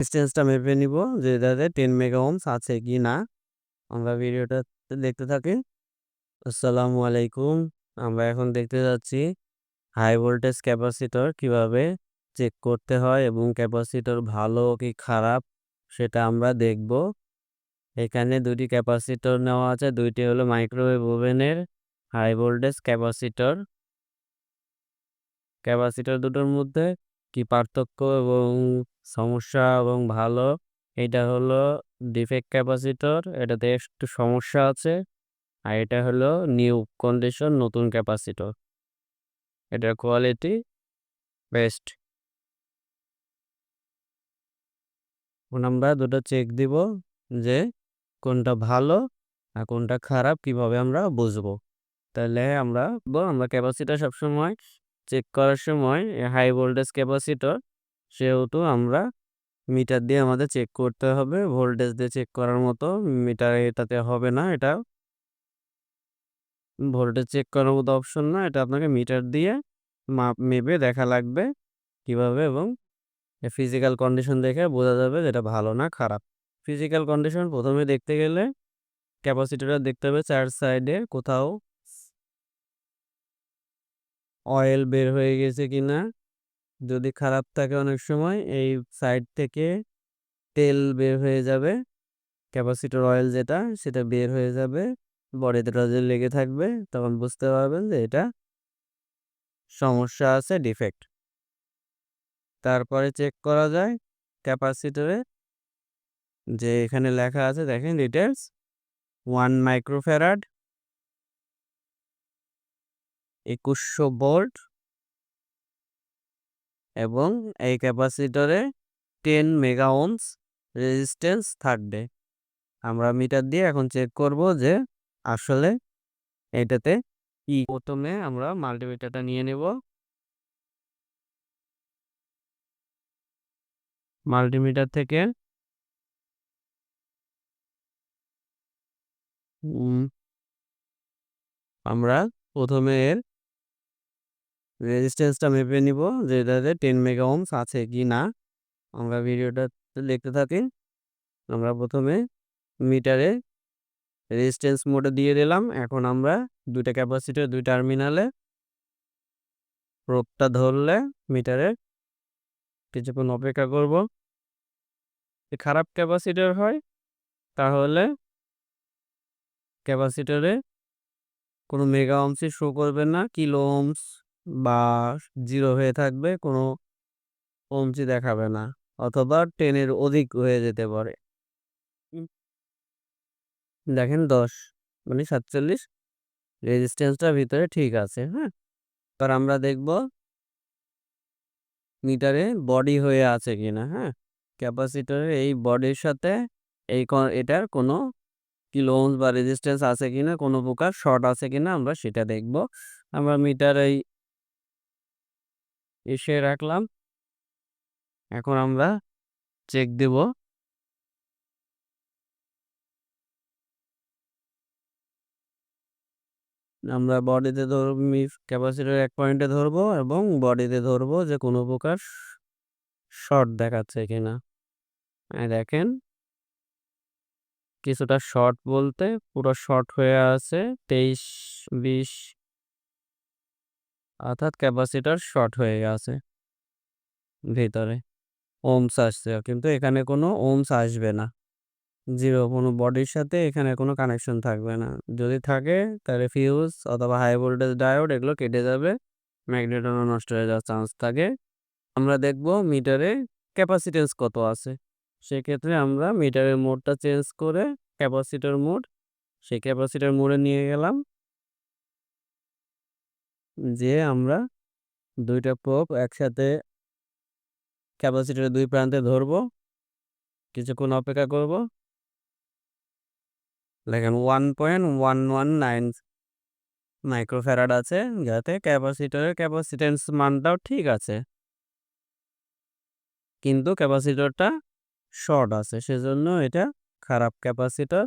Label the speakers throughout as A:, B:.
A: ডিসটেন্সটা মেপে নিব যে এটাতে টেন মেগা ওহমস আছে কি না। আমরা ভিডিওটা দেখতে থাকি। আসসালামু আলাইকুম। আমরা এখন দেখতে যাচ্ছি হাই ভোল্টেজ ক্যাপাসিটর কীভাবে চেক করতে হয় এবং ক্যাপাসিটর ভালো কি খারাপ সেটা আমরা দেখব। এখানে দুটি ক্যাপাসিটর নেওয়া আছে, দুইটি হলো মাইক্রোওয়েভ ওভেনের হাই ভোল্টেজ ক্যাপাসিটর ক্যাপাসিটর দুটোর মধ্যে কি পার্থক্য এবং সমস্যা এবং ভালো? এটা হলো ডিফেক্ট ক্যাপাসিটর এটাতে একটু সমস্যা আছে। আর এটা হলো নিউ কন্ডিশন নতুন ক্যাপাসিটর এটার কোয়ালিটি বেস্ট আমরা দুটো চেক দিব যে কোনটা ভালো আর কোনটা খারাপ, কীভাবে আমরা বুঝব? তাহলে আমরা আমরা ক্যাপাসিটার সবসময় চেক করার সময় হাই ভোল্টেজ ক্যাপাসিটর সেহেতু আমরা মিটার দিয়ে আমাদের চেক করতে হবে। ভোল্টেজ দিয়ে চেক করার মতো মিটার এটাতে হবে না, এটা ভোল্টেজ চেক করার মতো অপশন না, এটা আপনাকে মিটার দিয়ে মাপ মেপে দেখা লাগবে কীভাবে এবং ফিজিক্যাল কন্ডিশন দেখে বোঝা যাবে যেটা ভালো না খারাপ। ফিজিক্যাল কন্ডিশন প্রথমে দেখতে গেলে ক্যাপাসিটারটা দেখতে হবে চার সাইডে কোথাও অয়েল বের হয়ে গেছে কিনা? যদি খারাপ থাকে অনেক সময়, এই সাইড থেকে তেল বের হয়ে যাবে। ক্যাপাসিটর অয়েল যেটা, সেটা বের হয়ে যাবে। বডিতে রজে লেগে থাকবে, তখন বুঝতে পারবেন যে এটা সমস্যা আছে ডিফেক্ট তারপরে চেক করা যায় ক্যাপাসিটরে যে এখানে লেখা আছে, দেখেন ডিটেলস ওয়ান মাইক্রোফেরাড একুশশো ভোল্ট এবং এই ক্যাপাসিটরে টেন মেগা ওমস রেজিস্ট্যান্স থাকবে। আমরা মিটার দিয়ে এখন চেক করব যে আসলে এটাতে কি প্রথমে আমরা মাল্টিমিটারটা নিয়ে নেব। মাল্টিমিটার থেকে আমরা প্রথমে এর রেজিস্ট্যান্সটা মেপে নিব যে এটাতে টেন মেগা ওমস আছে কি না। আমরা ভিডিওটা দেখতে থাকি। আমরা প্রথমে মিটারে রেজিস্ট্যান্স মোডে দিয়ে দিলাম। এখন আমরা দুইটা ক্যাপাসিটার দুই টার্মিনালে প্রোপটা ধরলে মিটারে কিছুক্ষণ অপেক্ষা করব। খারাপ ক্যাপাসিটার হয়, তাহলে ক্যাপাসিটারে কোনো মেগা ওমসই শো করবে না কিলো ওমস বা জিরো হয়ে থাকবে, কোনো ওমসই দেখাবে না, অথবা টেনের অধিক হয়ে যেতে পারে। দেখেন দশ মানে সাতচল্লিশ রেজিস্ট্যান্সটা ভিতরে ঠিক আছে হ্যাঁ? এবার আমরা দেখব মিটারে বডি হয়ে আছে কিনা হ্যাঁ? ক্যাপাসিটরের এই বডির সাথে এই এটার কোনো কিলো ওমস বা রেজিস্ট্যান্স আছে কিনা, কোনো প্রকার শর্ট আছে কিনা, আমরা সেটা দেখব। আমরা মিটার এই এসে রাখলাম। এখন আমরা চেক দেব। আমরা বডিতে ধরব ক্যাপাসিটার এক পয়েন্টে ধরবো এবং বডিতে ধরবো যে কোনো প্রকার শর্ট দেখাচ্ছে কিনা। দেখেন। কিছুটা শর্ট বলতে পুরো শর্ট হয়ে আছে, তেইশ, বিশ অর্থাৎ ক্যাপাসিটার শর্ট হয়ে গেছে ভিতরে। ওমস আসছে, কিন্তু এখানে কোনো ওমস আসবে না। জিরো, কোনো বডির সাথে এখানে কোনো কানেকশন থাকবে না। যদি থাকে, তাহলে ফিউজ অথবা হাই ভোল্টেজ ডায়োড এগুলো কেটে যাবে, ম্যাগনেটনও নষ্ট হয়ে যাওয়ার চান্স থাকে। আমরা দেখব মিটারে ক্যাপাসিটেন্স কত আছে। সেক্ষেত্রে আমরা মিটারের মোডটা চেঞ্জ করে ক্যাপাসিটার মোড, সেই ক্যাপাসিটার মোডে নিয়ে গেলাম। যে আমরা দুইটা প্রোপ একসাথে ক্যাপাসিটারের দুই প্রান্তে ধরবো, কিছুক্ষণ অপেক্ষা করব। দেখেন one point one one nine microfarad আছে, যাতে ক্যাপাসিটরের ক্যাপাসিটেন্স মানটাও ঠিক আছে। কিন্তু ক্যাপাসিটরটা শর্ট আছে, সেজন্য এটা খারাপ ক্যাপাসিটর।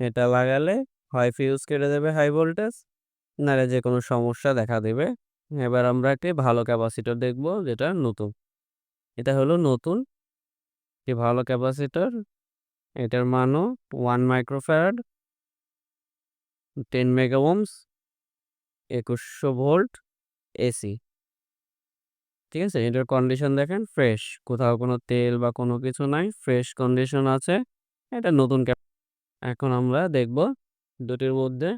A: এটা লাগালে হয় ফিউজ কেটে দেবে হাই ভোল্টেজ নাহলে যে কোনো সমস্যা দেখা দেবে। এবার আমরা একটি ভালো ক্যাপাসিটর দেখব যেটা নতুন। এটা হলো নতুন। একটি ভালো ক্যাপাসিটর। এটার মানও one microfarad. Ten mega ohms একুশশো ভোল্ট এসি। ঠিক আছে? এটার কন্ডিশন দেখেন ফ্রেশ। কোথাও কোনো তেল বা কোনো কিছু নাই। ফ্রেশ কন্ডিশন আছে। এটা নতুন এখন আমরা দেখব দুটির মধ্যে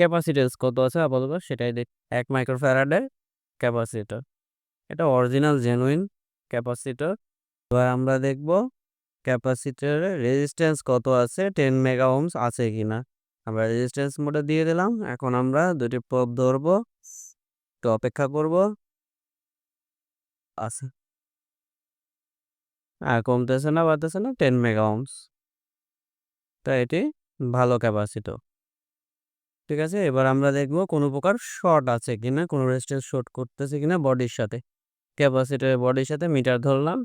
A: ক্যাপাসিটেন্স কত আছে আপাতত? সেটাই দেখ। এক মাইক্রোফ্যারাডের ক্যাপাসিটর। এটা অরিজিনাল, জেনুইন ক্যাপাসিটর। এবার আমরা দেখব ক্যাপাসিটরের রেজিস্ট্যান্স কত আছে, টেন মেগা ওমস আছে কি না আমরা রেজিস্ট্যান্স মোডে দিয়ে দিলাম। এখন আমরা দুটি প্রব ধরবো। একটু অপেক্ষা করব। আছে। আর কমতেছে না, বাড়তেছে না, টেন মেগা ওমস তা এটি ভালো ক্যাপাসিটর। ঠিক আছে? এবার আমরা দেখব কোনো প্রকার শর্ট আছে কিনা, কোনো রেজিস্ট্যান্স শর্ট করতেছে কিনা বডির সাথে। ক্যাপাসিটরের বডির সাথে মিটার ধরলাম।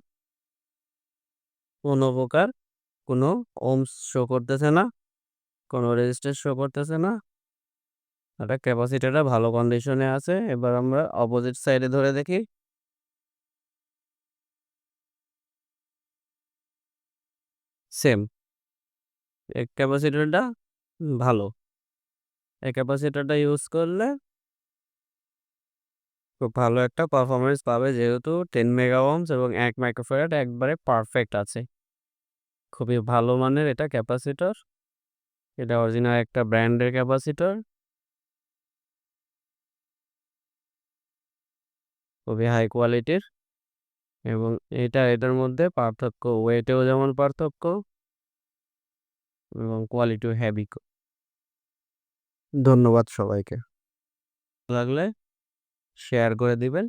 A: কোনো প্রকার কোনো ওমস শো করতেছে না, কোনো রেজিস্ট্যান্স শো করতেছে না। এটা ক্যাপাসিটারটা ভালো কন্ডিশনে আছে। এবার আমরা অপোজিট সাইডে ধরে দেখি। সেম ক্যাপাসিটরটা ভালো। এই ক্যাপাসিটরটা ইউজ করলে খুব ভালো একটা পারফরমেন্স পাবে, যেহেতু টেন মেগা ওমস এবং এক মাইক্রোফ্যারাড একবারে পারফেক্ট আছে। খুবই ভালো মানের এটা ক্যাপাসিটর। এটা অরিজিনাল একটা ব্র্যান্ডের ক্যাপাসিটর। খুবই হাই কোয়ালিটির এবং এটা, এটার মধ্যে পার্থক্য ওয়েটেও যেমন পার্থক্য এবং কোয়ালিটিও হেভি ধন্যবাদ সবাইকে। লাগলে শেয়ার করে দিবেন।